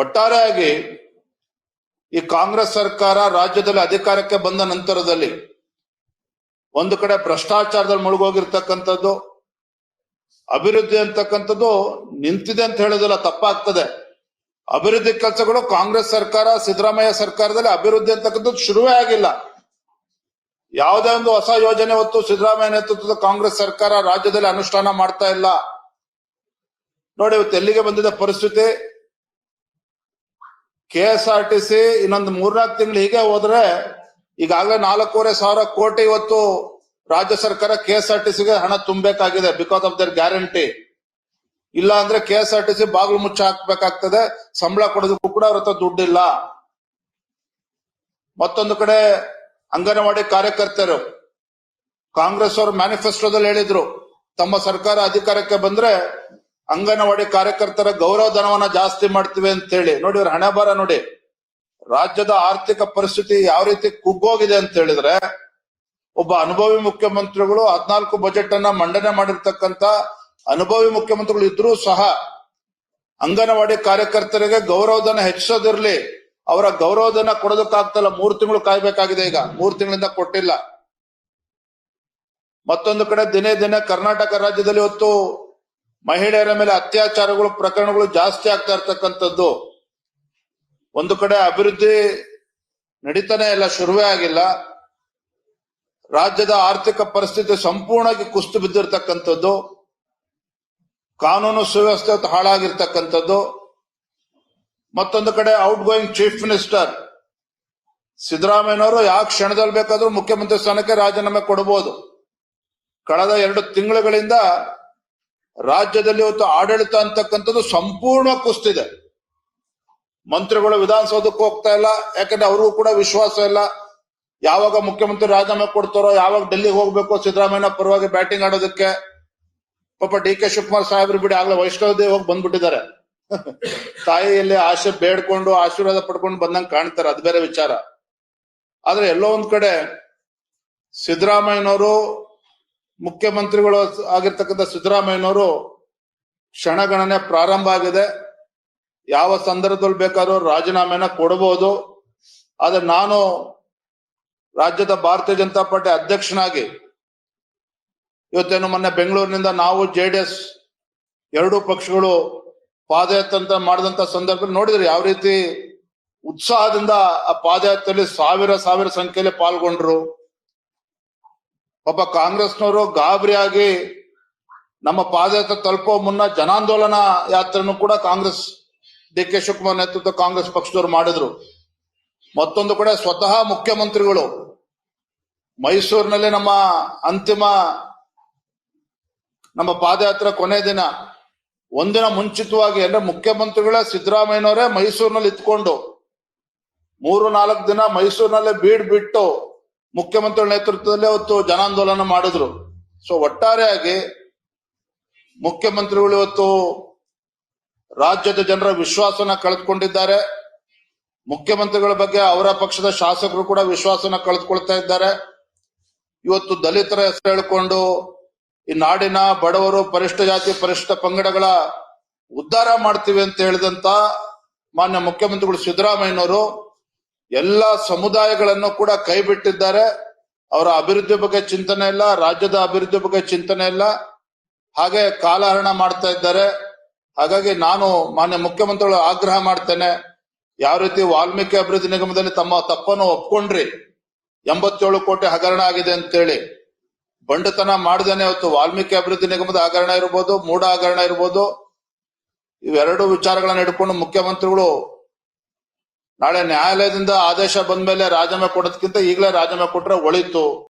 ಒಟ್ಟಾರೆಯಾಗಿ ಈ ಕಾಂಗ್ರೆಸ್ ಸರ್ಕಾರ ರಾಜ್ಯದಲ್ಲಿ ಅಧಿಕಾರಕ್ಕೆ ಬಂದ ನಂತರದಲ್ಲಿ ಒಂದು ಕಡೆ ಭ್ರಷ್ಟಾಚಾರದಲ್ಲಿ ಮುಳುಗೋಗಿರ್ತಕ್ಕಂಥದ್ದು, ಅಭಿವೃದ್ಧಿ ಅಂತಕ್ಕಂಥದ್ದು ನಿಂತಿದೆ ಅಂತ ಹೇಳೋದಿಲ್ಲ ತಪ್ಪಾಗ್ತದೆ. ಅಭಿವೃದ್ಧಿ ಕೆಲಸಗಳು ಕಾಂಗ್ರೆಸ್ ಸರ್ಕಾರ, ಸಿದ್ದರಾಮಯ್ಯ ಸರ್ಕಾರದಲ್ಲಿ ಅಭಿವೃದ್ಧಿ ಅಂತಕ್ಕಂಥದ್ದು ಶುರುವೇ ಆಗಿಲ್ಲ. ಯಾವುದೇ ಒಂದು ಹೊಸ ಯೋಜನೆ ಹೊತ್ತು ಸಿದ್ದರಾಮಯ್ಯ ನೇತೃತ್ವದ ಕಾಂಗ್ರೆಸ್ ಸರ್ಕಾರ ರಾಜ್ಯದಲ್ಲಿ ಅನುಷ್ಠಾನ ಮಾಡ್ತಾ ಇಲ್ಲ. ನೋಡಿ, ಇವತ್ತು ಎಲ್ಲಿಗೆ ಬಂದಿದೆ ಪರಿಸ್ಥಿತಿ? K S R T C ಇನ್ನೊಂದು ಮೂರ್ನಾಲ್ಕು ತಿಂಗಳು ಹೀಗೆ ಹೋದ್ರೆ ಈಗಾಗಲೇ ನಾಲ್ಕೂವರೆ ಸಾವಿರ ಕೋಟಿ ಇವತ್ತು ರಾಜ್ಯ ಸರ್ಕಾರ ಕೆ ಎಸ್ ಆರ್ ಟಿ ಸಿಗೆ ಹಣ ತುಂಬಬೇಕಾಗಿದೆ ಬಿಕಾಸ್ ಆಫ್ ದರ್ ಗ್ಯಾರಂಟಿ ಇಲ್ಲ ಅಂದ್ರೆ K S R T C ಬಾಗಿಲು ಮುಚ್ಚ ಹಾಕ್ಬೇಕಾಗ್ತದೆ, ಸಂಬಳ ಕೊಡೋದಕ್ಕೂ ಕೂಡ ಅವ್ರ ಹತ್ರ ದುಡ್ಡಿಲ್ಲ. ಮತ್ತೊಂದು ಕಡೆ ಅಂಗನವಾಡಿ ಕಾರ್ಯಕರ್ತರು, ಕಾಂಗ್ರೆಸ್ ಅವರು ಮ್ಯಾನಿಫೆಸ್ಟೋದಲ್ಲಿ ಹೇಳಿದ್ರು, ತಮ್ಮ ಸರ್ಕಾರ ಅಧಿಕಾರಕ್ಕೆ ಬಂದ್ರೆ ಅಂಗನವಾಡಿ ಕಾರ್ಯಕರ್ತರ ಗೌರವ ಧನವನ್ನ ಜಾಸ್ತಿ ಮಾಡ್ತೀವಿ ಅಂತ ಹೇಳಿ ನೋಡಿ ಇವ್ರ ಹಣೆ ನೋಡಿ. ರಾಜ್ಯದ ಆರ್ಥಿಕ ಪರಿಸ್ಥಿತಿ ಯಾವ ರೀತಿ ಕುಗ್ಗೋಗಿದೆ ಅಂತ ಹೇಳಿದ್ರೆ ಒಬ್ಬ ಅನುಭವಿ ಮುಖ್ಯಮಂತ್ರಿಗಳು ಹದ್ನಾಲ್ಕು ಬಜೆಟ್ ಅನ್ನ ಮಂಡನೆ ಮಾಡಿರ್ತಕ್ಕಂತ ಅನುಭವಿ ಮುಖ್ಯಮಂತ್ರಿಗಳು ಇದ್ರೂ ಸಹ ಅಂಗನವಾಡಿ ಕಾರ್ಯಕರ್ತರಿಗೆ ಗೌರವಧನ ಹೆಚ್ಚಿಸೋದಿರ್ಲಿ, ಅವರ ಗೌರವಧನ ಕೊಡೋದಕ್ಕಾಗ್ತಲ್ಲ, ಮೂರು ತಿಂಗಳು ಕಾಯ್ಬೇಕಾಗಿದೆ ಈಗ. ಮೂರು ತಿಂಗಳಿಂದ ಕೊಟ್ಟಿಲ್ಲ. ಮತ್ತೊಂದು ಕಡೆ ದಿನೇ ದಿನೇ ಕರ್ನಾಟಕ ರಾಜ್ಯದಲ್ಲಿ ಇವತ್ತು ಮಹಿಳೆಯರ ಮೇಲೆ ಅತ್ಯಾಚಾರಗಳು, ಪ್ರಕರಣಗಳು ಜಾಸ್ತಿ ಆಗ್ತಾ ಇರ್ತಕ್ಕಂಥದ್ದು ಒಂದು ಕಡೆ ಅಭಿವೃದ್ಧಿ ನಡೀತಾನೆ ಇಲ್ಲ, ಶುರುವೇ ಆಗಿಲ್ಲ. ರಾಜ್ಯದ ಆರ್ಥಿಕ ಪರಿಸ್ಥಿತಿ ಸಂಪೂರ್ಣವಾಗಿ ಕುಸ್ತು ಬಿದ್ದಿರ್ತಕ್ಕಂಥದ್ದು. ಕಾನೂನು ಸುವ್ಯವಸ್ಥೆ ಹಾಳಾಗಿರ್ತಕ್ಕಂಥದ್ದು. ಮತ್ತೊಂದು ಕಡೆ ಔಟ್ ಗೋಯಿಂಗ್ ಚೀಫ್ ಮಿನಿಸ್ಟರ್ ಸಿದ್ದರಾಮಯ್ಯನವರು ಯಾವ ಕ್ಷಣದಲ್ಲಿ ಬೇಕಾದ್ರೂ ಮುಖ್ಯಮಂತ್ರಿ ಸ್ಥಾನಕ್ಕೆ ರಾಜೀನಾಮೆ ಕೊಡಬಹುದು ಕಳೆದ ಎರಡು ತಿಂಗಳುಗಳಿಂದ ರಾಜ್ಯದಲ್ಲಿ ಇವತ್ತು ಆಡಳಿತ ಅಂತಕ್ಕಂಥದ್ದು ಸಂಪೂರ್ಣ ಕುಸ್ತಿದೆ. ಮಂತ್ರಿಗಳು ವಿಧಾನಸೌಧಕ್ಕೆ ಹೋಗ್ತಾ ಇಲ್ಲ, ಯಾಕಂದ್ರೆ ಅವ್ರಿಗೂ ಕೂಡ ವಿಶ್ವಾಸ ಇಲ್ಲ. ಯಾವಾಗ ಮುಖ್ಯಮಂತ್ರಿ ರಾಜೀನಾಮೆ ಕೊಡ್ತಾರೋ, ಯಾವಾಗ ಡೆಲ್ಲಿಗೆ ಹೋಗ್ಬೇಕು ಸಿದ್ದರಾಮಯ್ಯ ಪರವಾಗಿ ಬ್ಯಾಟಿಂಗ್ ಆಡೋದಕ್ಕೆ. ಪಾಪ ಡಿ ಕೆ ಶಿವಕುಮಾರ್ ಸಾಹೇಬ್ರು ಬಿಡಿ, ಆಗ್ಲೇ ವೈಷ್ಣವ ದೇವಿ ಹೋಗಿ ಬಂದ್ಬಿಟ್ಟಿದ್ದಾರೆ. ತಾಯಿಯಲ್ಲಿ ಆಶೆ ಬೇಡ್ಕೊಂಡು, ಆಶೀರ್ವಾದ ಪಡ್ಕೊಂಡು ಬಂದಂಗೆ ಕಾಣ್ತಾರೆ, ಅದು ಬೇರೆ ವಿಚಾರ. ಆದ್ರೆ ಎಲ್ಲೋ ಒಂದ್ ಕಡೆ ಸಿದ್ದರಾಮಯ್ಯನವರು ಮುಖ್ಯಮಂತ್ರಿಗಳು ಆಗಿರ್ತಕ್ಕಂಥ ಸಿದ್ದರಾಮಯ್ಯನವರು ಕ್ಷಣಗಣನೆ ಪ್ರಾರಂಭ ಆಗಿದೆ. ಯಾವ ಸಂದರ್ಭದಲ್ಲಿ ಬೇಕಾದ್ರೂ ರಾಜೀನಾಮೆನ ಕೊಡಬಹುದು. ಆದ್ರೆ ನಾನು ರಾಜ್ಯದ ಭಾರತೀಯ ಜನತಾ ಪಾರ್ಟಿ ಅಧ್ಯಕ್ಷನಾಗಿ ಇವತ್ತೇನು ಮೊನ್ನೆ ಬೆಂಗಳೂರಿನಿಂದ ನಾವು ಜೆ ಡಿ ಎಸ್ ಎರಡೂ ಪಕ್ಷಗಳು ಪಾದಯಾತ್ರೆ ಮಾಡಿದಂತ ಸಂದರ್ಭದಲ್ಲಿ ನೋಡಿದ್ರೆ ಯಾವ ರೀತಿ ಉತ್ಸಾಹದಿಂದ ಆ ಪಾದಯಾತ್ರೆಯಲ್ಲಿ ಸಾವಿರ ಸಾವಿರ ಸಂಖ್ಯೆಯಲ್ಲಿ ಪಾಲ್ಗೊಂಡ್ರು. ಪಾಪ ಕಾಂಗ್ರೆಸ್ನವರು ಗಾಬರಿಯಾಗಿ ನಮ್ಮ ಪಾದಯಾತ್ರೆ ತಲುಪೋ ಮುನ್ನ ಜನಾಂದೋಲನ ಯಾತ್ರೆನೂ ಕೂಡ ಕಾಂಗ್ರೆಸ್ ಡಿ ಕೆ ಶಿವಕುಮಾರ್ ನೇತೃತ್ವ ಕಾಂಗ್ರೆಸ್ ಪಕ್ಷದವರು ಮಾಡಿದ್ರು. ಮತ್ತೊಂದು ಕಡೆ ಸ್ವತಃ ಮುಖ್ಯಮಂತ್ರಿಗಳು. ಮೈಸೂರಿನಲ್ಲಿ ನಮ್ಮ ಅಂತಿಮ, ನಮ್ಮ ಪಾದಯಾತ್ರೆ ಕೊನೆ ದಿನ. ಒಂದಿನ ಮುಂಚಿತವಾಗಿ ಅಂದ್ರೆ ಮುಖ್ಯಮಂತ್ರಿಗಳೇ ಸಿದ್ದರಾಮಯ್ಯನವರೇ ಮೈಸೂರಿನಲ್ಲಿ ಇತ್ಕೊಂಡು ಮೂರು ನಾಲ್ಕು ದಿನ ಮೈಸೂರಿನಲ್ಲೇ ಬೀಡ್ ಬಿಟ್ಟು ಮುಖ್ಯಮಂತ್ರಿಗಳ ನೇತೃತ್ವದಲ್ಲಿ ಅವತ್ತು ಜನಾಂದೋಲನ ಮಾಡಿದ್ರು. ಸೊ ಒಟ್ಟಾರೆಯಾಗಿ ಮುಖ್ಯಮಂತ್ರಿಗಳು ಇವತ್ತು ರಾಜ್ಯದ ಜನರ ವಿಶ್ವಾಸನ ಕಳೆದುಕೊಂಡಿದ್ದಾರೆ. ಮುಖ್ಯಮಂತ್ರಿಗಳ ಬಗ್ಗೆ ಅವರ ಪಕ್ಷದ ಶಾಸಕರು ಕೂಡ ವಿಶ್ವಾಸನ ಕಳೆದುಕೊಳ್ತಾ ಇದ್ದಾರೆ. ಇವತ್ತು ದಲಿತರ ಹೆಸರು ಹೇಳಿಕೊಂಡು ಈ ನಾಡಿನ ಬಡವರು ಪರಿಷ್ಠ ಜಾತಿ, ಪರಿಷ್ಠ ಪಂಗಡಗಳ ಉದ್ಧಾರ ಮಾಡ್ತೀವಿ ಅಂತ ಹೇಳಿದಂತ ಮಾನ್ಯ ಮುಖ್ಯಮಂತ್ರಿಗಳು ಸಿದ್ದರಾಮಯ್ಯನವರು ಎಲ್ಲ ಸಮುದಾಯಗಳನ್ನು ಕೂಡ ಕೈ ಬಿಟ್ಟಿದ್ದಾರೆ ಅವರ ಅಭಿವೃದ್ಧಿ ಬಗ್ಗೆ ಚಿಂತನೆ ಇಲ್ಲ, ರಾಜ್ಯದ ಅಭಿವೃದ್ಧಿ ಬಗ್ಗೆ ಚಿಂತನೆ ಇಲ್ಲ. ಹಾಗೆ ಕಾಲಹರಣ ಮಾಡ್ತಾ ಇದ್ದಾರೆ. ಹಾಗಾಗಿ ನಾನು ಮಾನ್ಯ ಮುಖ್ಯಮಂತ್ರಿಗಳು ಆಗ್ರಹ ಮಾಡ್ತೇನೆ, ಯಾವ ರೀತಿ ವಾಲ್ಮೀಕಿ ಅಭಿವೃದ್ಧಿ ನಿಗಮದಲ್ಲಿ ತಮ್ಮ ತಪ್ಪನ್ನು ಒಪ್ಕೊಂಡ್ರಿ. ಎಂಬತ್ತೇಳು ಕೋಟಿ ಹಗರಣ ಆಗಿದೆ ಅಂತೇಳಿ. ಬಂಡತನ ಮಾಡ್ದೇನೆ ಅವತ್ತು ವಾಲ್ಮೀಕಿ ಅಭಿವೃದ್ಧಿ ನಿಗಮದ ಹಗರಣ ಇರ್ಬೋದು ಮೂಡ ಹಗರಣ ಇರ್ಬೋದು. ಇವೆರಡು ವಿಚಾರಗಳನ್ನ ಹಿಡ್ಕೊಂಡು ಮುಖ್ಯಮಂತ್ರಿಗಳು ನಾಳೆ ನ್ಯಾಯಾಲಯದಿಂದ ಆದೇಶ ಬಂದ ಮೇಲೆ ರಾಜೀನಾಮೆ ಕೊಡೋದಕ್ಕಿಂತ ಈಗಲೇ ರಾಜೀನಾಮೆ ಕೊಟ್ರೆ ಒಳಿತು.